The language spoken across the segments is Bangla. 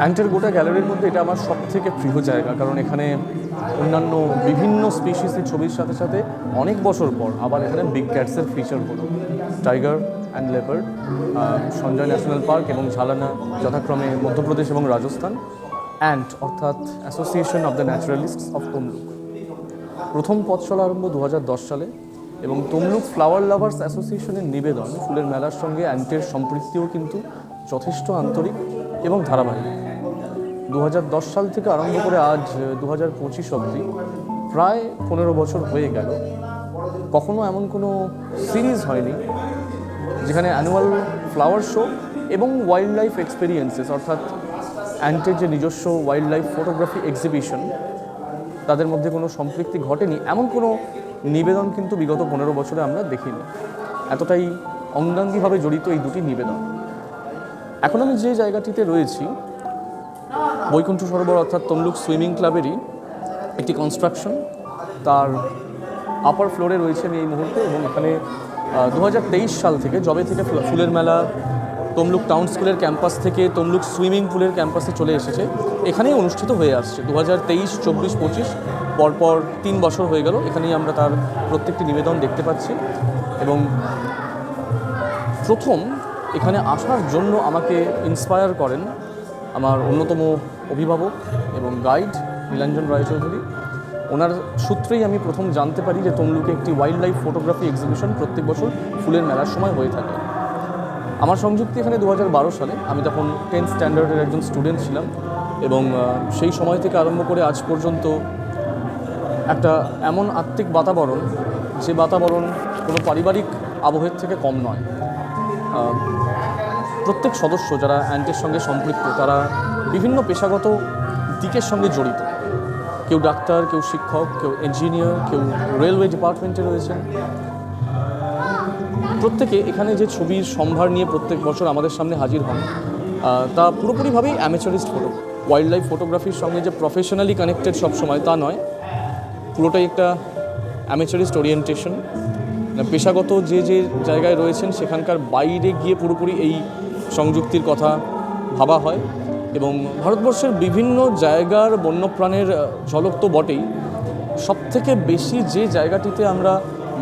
অ্যান্টের গোটা গ্যালারির মধ্যে এটা আমার সব থেকে প্রিয় জায়গা, কারণ এখানে অন্যান্য বিভিন্ন স্পিসিসের ছবির সাথে সাথে অনেক বছর পর আবার এখানে বিগ ক্যাটসের ফিচার হলো। Tiger and leopard Sanjay national park এবং ঝালানা, যথাক্রমে মধ্যপ্রদেশ এবং রাজস্থান, অ্যান্ড অর্থাৎ association of the naturalists of Tamluk. প্রথম পথ চলা আরম্ভ দু হাজার দশ সালে এবং তমলুক ফ্লাওয়ার লাভার্স অ্যাসোসিয়েশনের নিবেদন, ফুলের মেলার সঙ্গে অ্যান্টের সম্পৃক্তিও কিন্তু যথেষ্ট আন্তরিক এবং ধারাবাহিক। দু হাজার দশ সাল থেকে আরম্ভ করে আজ দু হাজার পঁচিশ অবধি প্রায় পনেরো বছর হয়ে গেল। কখনো এমন কোনো সিরিজ হয়নি যেখানে অ্যানুয়াল ফ্লাওয়ার শো এবং ওয়াইল্ড লাইফ এক্সপিরিয়েন্সেস, অর্থাৎ অ্যান্টের যে নিজস্ব ওয়াইল্ড লাইফ ফটোগ্রাফি এক্সিবিশন, তাদের মধ্যে কোনো সম্পৃক্তি ঘটেনি। এমন কোনো নিবেদন কিন্তু বিগত পনেরো বছরে আমরা দেখিনি। এতটাই অঙ্গাঙ্গিভাবে জড়িত এই দুটি নিবেদন। এখন আমি যে জায়গাটিতে রয়েছি বৈকুণ্ঠ সরোবর অর্থাৎ তমলুক সুইমিং ক্লাবেরই একটি কনস্ট্রাকশন তার আপার ফ্লোরে রয়েছে আমি এই মুহূর্তে এবং এখানে দু হাজার তেইশ সাল থেকে জবে থেকে ফুলের মেলা, তমলুক টাউন স্কুলের ক্যাম্পাস থেকে তমলুক সুইমিং পুলের ক্যাম্পাসে চলে এসেছে। এখানেই অনুষ্ঠিত হয়ে আসছে। দু হাজার তেইশ, চব্বিশ, পঁচিশ পরপর তিন বছর হয়ে গেল এখানেই আমরা তার প্রত্যেকটি নিবেদন দেখতে পাচ্ছি এবং প্রথম এখানে আসার জন্য আমাকে ইন্সপায়ার করেন আমার অন্যতম অভিভাবক এবং গাইড নীলাঞ্জন রায়চৌধুরী ওনার সূত্রেই আমি প্রথম জানতে পারি যে তমলুকে একটি ওয়াইল্ড লাইফ ফটোগ্রাফি এক্সিবিশন প্রত্যেক বছর ফুলের মেলার সময় হয়ে থাকে। আমার সংযুক্তি এখানে দু হাজার বারো সালে। আমি তখন টেন্থ স্ট্যান্ডার্ডের একজন স্টুডেন্ট ছিলাম এবং সেই সময় থেকে আরম্ভ করে আজ পর্যন্ত একটা এমন আত্মিক বাতাবরণ, যে বাতাবরণ কোনো পারিবারিক আবহের থেকে কম নয়। প্রত্যেক সদস্য যারা অ্যান্টের সঙ্গে সম্পৃক্ত, তারা বিভিন্ন পেশাগত দিকের সঙ্গে জড়িত। কেউ ডাক্তার, কেউ শিক্ষক, কেউ ইঞ্জিনিয়ার কেউ রেলওয়ে ডিপার্টমেন্টে রয়েছেন। প্রত্যেকে এখানে যে ছবির সম্ভার নিয়ে প্রত্যেক বছর আমাদের সামনে হাজির হন তা পুরোপুরিভাবেই অ্যামেচারিস্ট ফটো ওয়াইল্ড লাইফ ফটোগ্রাফির সঙ্গে যে প্রফেশনালি কানেক্টেড সবসময় তা নয়। পুরোটাই একটা অ্যামেচারিস্ট ওরিয়েন্টেশন পেশাগত যে যে জায়গায় রয়েছেন, সেখানকার বাইরে গিয়ে পুরোপুরি এই সংযুক্তির কথা ভাবা হয় এবং ভারতবর্ষের বিভিন্ন জায়গার বন্যপ্রাণের ঝলক তো বটেই। সবথেকে বেশি যে জায়গাটিতে আমরা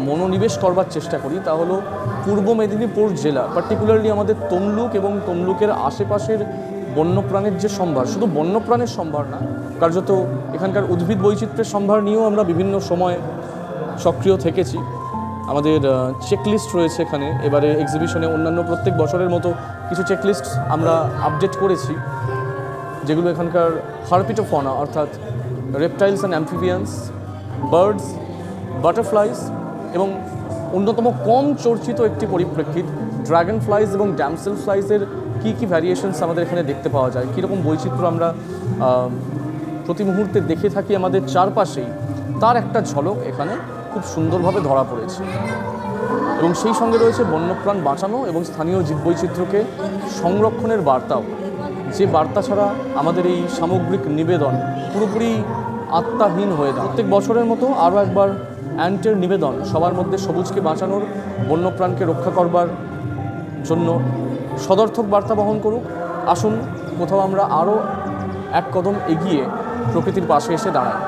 মনোনিবেশ করবার চেষ্টা করি তা হলো পূর্ব মেদিনীপুর জেলা পার্টিকুলারলি আমাদের তমলুক এবং তমলুকের আশেপাশের বন্যপ্রাণের যে সম্ভার। শুধু বন্যপ্রাণের সম্ভার না, কার্যত এখানকার উদ্ভিদ বৈচিত্র্যের সম্ভার নিয়েও আমরা বিভিন্ন সময় সক্রিয় থেকেছি। আমাদের চেকলিস্ট রয়েছে এখানে। এবারে এক্সিবিশনে অন্যান্য প্রত্যেক বছরের মতো কিছু চেকলিস্ট আমরা আপডেট করেছি, যেগুলো এখানকার হারপিটোফনা অর্থাৎ reptiles and amphibians birds butterflies এবং অন্যতম কম চর্চিত একটি পরিপ্রেক্ষিত ড্রাগন ফ্লাইজ এবং ড্যামসেল ফ্লাইজের কী কী ভ্যারিয়েশনস আমাদের এখানে দেখতে পাওয়া যায়, কীরকম বৈচিত্র্য আমরা প্রতি মুহূর্তে দেখে থাকি আমাদের চারপাশেই। তার একটা ঝলক এখানে। খুব সুন্দরভাবে ধরা পড়েছে। এবং সেই সঙ্গে রয়েছে বন্যপ্রাণ বাঁচানো এবং স্থানীয় জীববৈচিত্র্যকে সংরক্ষণের বার্তাও। যে বার্তা ছাড়া আমাদের এই সামগ্রিক নিবেদন পুরোপুরি আত্মাহীন হয়ে দাঁড়ায়। প্রত্যেক বছরের মতো আরও একবার অ্যান্টের নিবেদন, সবার মধ্যে সবুজকে বাঁচানোর, বন্যপ্রাণকে রক্ষা করবার জন্য সদর্থক বার্তা বহন করুক। আসুন, কোথাও আমরা আরও এক কদম এগিয়ে প্রকৃতির পাশে এসে দাঁড়াই।